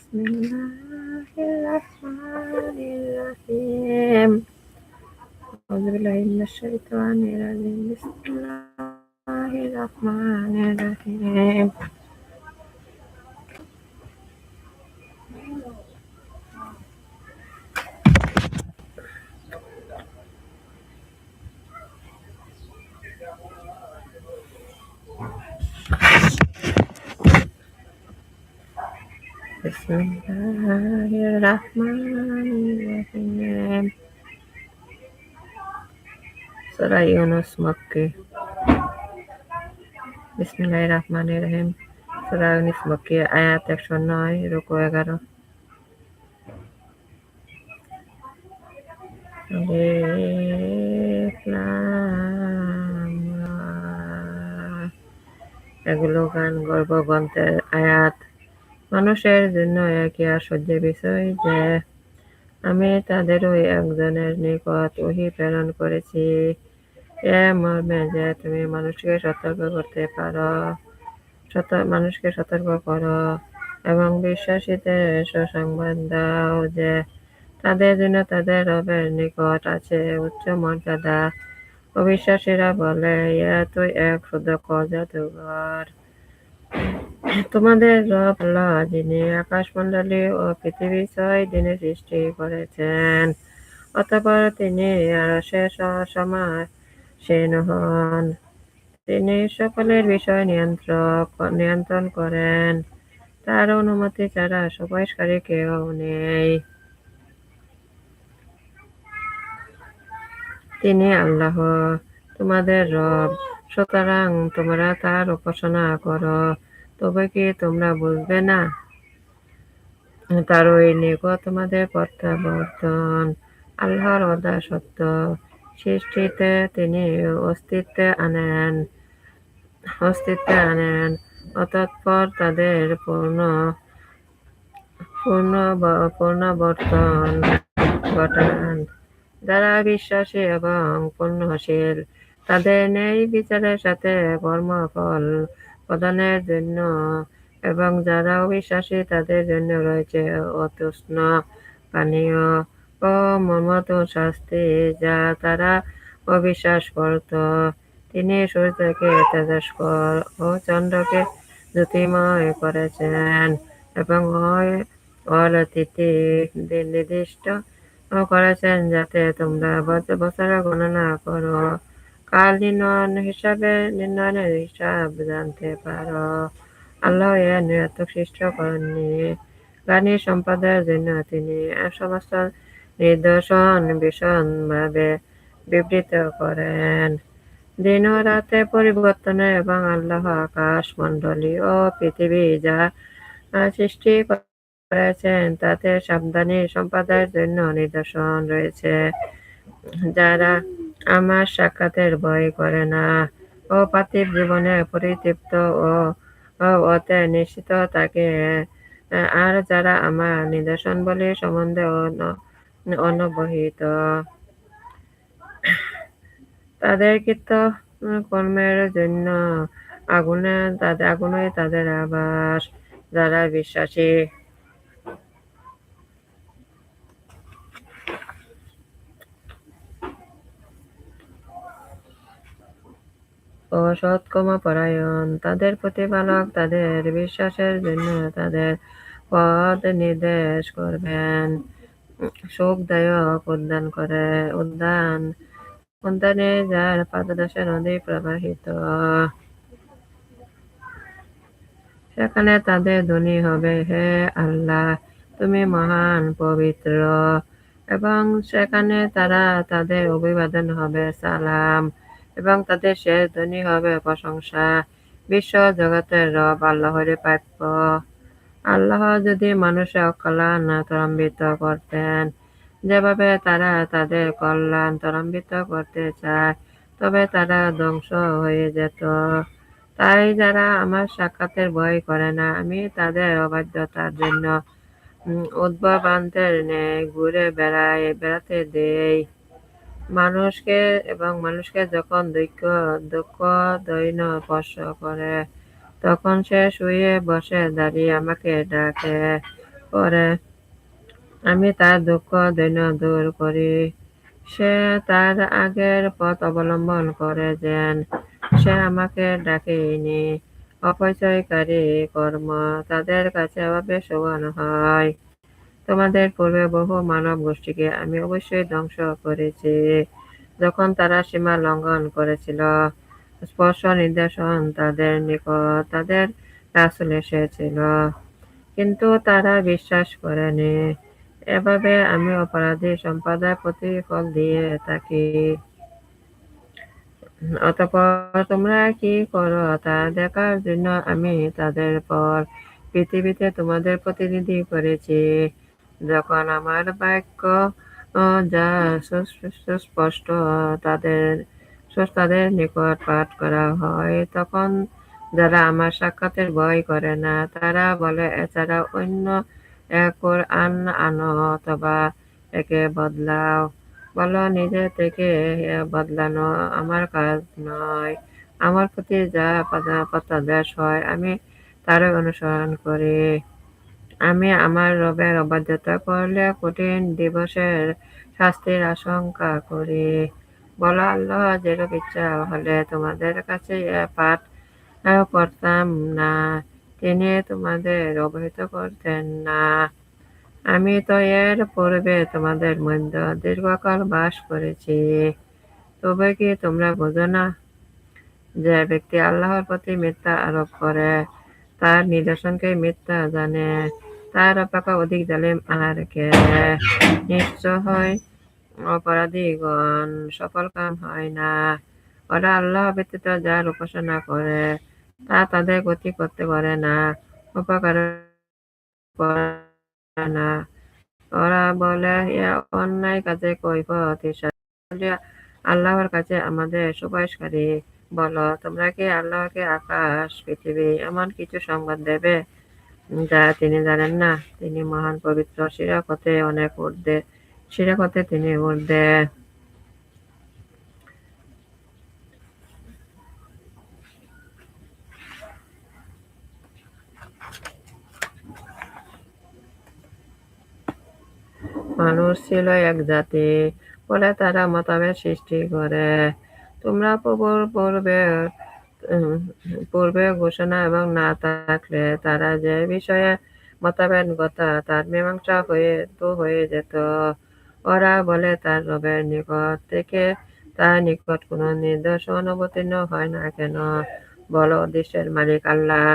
Bismillahirrahmanirrahim. Bismillahirrahmanirrahim. সরা ইউনুস মক্কি বিসমিল্লাহ রহমান রহিম সরা ইউনুস মক্কি আয়াত একশো নয় রুকু এগারো এগুলো গান, গর্ব, গ্রন্থের আয়াত। মানুষের জন্য একই আশ্চর্যের বিষয় যে আমি তাদেরই একজনের নিকট ওহি প্রেরণ করেছি। এ মর্মে যে তুমি মানুষকে সতর্ক করতে পারো মানুষকে সতর্ক করো এবং বিশ্বাসীদের সুসংবাদ দাও যে তাদের জন্য তাদের রবের নিকট আছে উচ্চ মর্যাদা। অবিশ্বাসীরা বলে ইয়া তো এক সুদক্ষ জাদুঘর তোমাদের রব আল্লাহ, যিনি আকাশমণ্ডলী ও পৃথিবী ছয় দিনে সৃষ্টি করেছেন। অতঃপর তিনি আরশের সমাসীন হন। তিনি সকলের বিষয় নিয়ন্ত্রক, নিয়ন্ত্রণ করেন। তার অনুমতি ছাড়া সুপারিশকারী কেউ নেই। তিনি আল্লাহ, তোমাদের রব, সুতরাং তোমরা তার উপাসনা করো। তবে কি তোমরা বুঝবে না। তার ওই নিকট তোমাদের প্রত্যাবর্তন। আল্লাহর অদা সত্য। সৃষ্টিতে তিনি অস্তিত্বে আনেন। অস্তিত্বে আনেন। অতঃপর তাদের পূর্ণ পূর্ণ পূর্ণবর্তন ঘটান। যারা বিশ্বাসী এবং পূর্ণশীল, তাদের ন্যায় বিচারের সাথে কর্মফল প্রদানের জন্য এবং যারা অবিশ্বাসী তাদের জন্য রয়েছে অতুষ্ণ, পানীয় ও মর্মত শাস্তি, যা তারা অবিশ্বাস করত। তিনি সূর্যকে তেজস্কর ও চন্দ্রকে জ্যোতিময় করেছেন এবং অল তিথি নির্দিষ্ট করেছেন যাতে তোমরা বছরে গণনা করো। কাল নির্ণয়ন হিসাবে নির্ণয়নের হিসাব জানতে পারো। আল্লাহ এ নিরাতক সৃষ্টি করেননি জ্ঞানী সম্প্রদায়ের জন্য তিনি সমস্ত নিদর্শন ভীষণভাবে বিবৃত করেন। দিন ও রাতে পরিবর্তনে এবং আল্লাহ আকাশ মণ্ডলী ও পৃথিবী যা সৃষ্টি করেছেন, তাতে সাবধানী সম্প্রদায়ের জন্য নিদর্শন রয়েছে। যারা আমার সাক্ষাতের ভয় করে না। ও পার্থিব জীবনে পরিতৃপ্ত ও অতে নিশ্চিত থাকে। আর যারা আমার নিদর্শন বলে সম্বন্ধে অনবহিত, তাদের কৃত কর্মের জন্য আগুনে তাদের আগুনে তাদের আবাস, যারা বিশ্বাসী। ও সৎকর্মপরায়ণ তাদের প্রতিপালক তাদের বিশ্বাসের জন্য তাদের পথ নির্দেশ করবেন। সুখদায়ক উদ্যান করে। উদ্যান, উদ্যানে যার পাদদেশে নদী প্রবাহিত। সেখানে তাদের ধনী হবে। হে আল্লাহ, তুমি মহান, পবিত্র। এবং সেখানে তারা তাদের অভিবাদন হবে। সালাম। এবং তাদের শেষ ধ্বনি হবে প্রশংসা বিশ্ব জগতের রব আল্লাহরে প্রাপ্য। আল্লাহ যদি মানুষের কল্যাণ ত্বরান্বিত করতেন, যেভাবে তারা তাদের কল্যাণ ত্বরান্বিত করতে চায়, তবে তারা ধ্বংস হয়ে যেত। তাই যারা আমার সাক্ষাতের ভয় করে না, আমি তাদের অবাধ্যতার জন্য উদ্ভবান্তের ন্যায় ঘুরে বেড়ায়, বেড়াতে দেই। মানুষকে এবং মানুষকে যখন দুঃখ দুঃখ দৈন্য স্পর্শ করে, তখন সে শুয়ে বসে দাঁড়িয়ে আমাকে ডাকে পরে আমি তার দুঃখ দৈন্য দূর করি। সে তার আগের পথ অবলম্বন করে যেন সে আমাকে ডাকেনি। অপচয়কারী কর্ম তাদের কাছে অভাবে শোভন হয়। তোমাদের পূর্বে বহু মানব গোষ্ঠীকে আমি অবশ্যই ধ্বংস করেছি। যখন তারা সীমা লঙ্ঘন করেছিল, স্পর্শ নির্দেশন তাদের নিকট, তাদের রাসুল এসেছিল। কিন্তু তারা বিশ্বাস করেনি। এভাবে আমি অপরাধী সম্প্রদায় প্রতিফল দিয়ে থাকি। অতপর তোমরা কি করো? তা দেখার জন্য আমি তাদের পর পৃথিবীতে তোমাদের প্রতিনিধি করেছি। যখন আমার বাক্য যা সুস্পষ্ট তাদের তাদের নিকট পাঠ করা হয়, তখন যারা আমার সাক্ষাতের ভয় করে না, তারা বলে, এছাড়া অন্য কোরআন আনো অথবা একে বদলাও। বলো, নিজে থেকে বদলানো আমার কাজ নয়। আমার প্রতি যা পত্রাদেশ হয়, আমি তার অনুসরণ করি। আমি আমার রবের অবাধ্যতা করলে কঠিন দিবসের শাস্তির আশঙ্কা করি। বলো আল্লাহ যেরূপ ইচ্ছা হলে তোমাদের কাছে পাঠ করতাম না। তিনি তোমাদের অবহিত করতেন না। আমি তো এর পূর্বে তোমাদের মধ্যে দীর্ঘকাল বাস করেছি। তবে কি তোমরা বোঝো না যে ব্যক্তি আল্লাহর প্রতি মিথ্যা আরোপ করে, তার নিদর্শনকে মিথ্যা জানে। তার অপেক্ষা অধিক জালিম আর কে নিশ্চয় অপরাধীগণ, সফল কাম হয় না। ওরা আল্লাহ ব্যতীত যার উপাসনা করে, তা তাদের গতি করতে পারে না। উপকার না। ওরা বলে অন্যায় কাজে কৈফত। আল্লাহর কাছে আমাদের সুপারিশকারী। বলো, তোমরা কি আল্লাহকে আকাশ, পৃথিবী এমন কিছু সংবাদ দেবে? যা তিনি জানেন না, তিনি মহান পবিত্র শিরাকতে অনেক ঊর্ধ্বে। শিরাকতে তিনি ঊর্ধ্বে। মানুষ ছিল এক জাতি বলে তারা মতাবের সৃষ্টি করে। তোমরা পূর্বে পূর্বে ঘোষণা এবং না থাকলে তারা যে বিষয়ে কথা তার মীমাংসা হয়ে তো হয়ে যেত। ওরা বলে তার রবের নিকট থেকে তার নিকট কোনো নির্দেশ অবতীর্ণ হয় না। কেন? বলো দৃশ্যের মালিক আল্লাহ।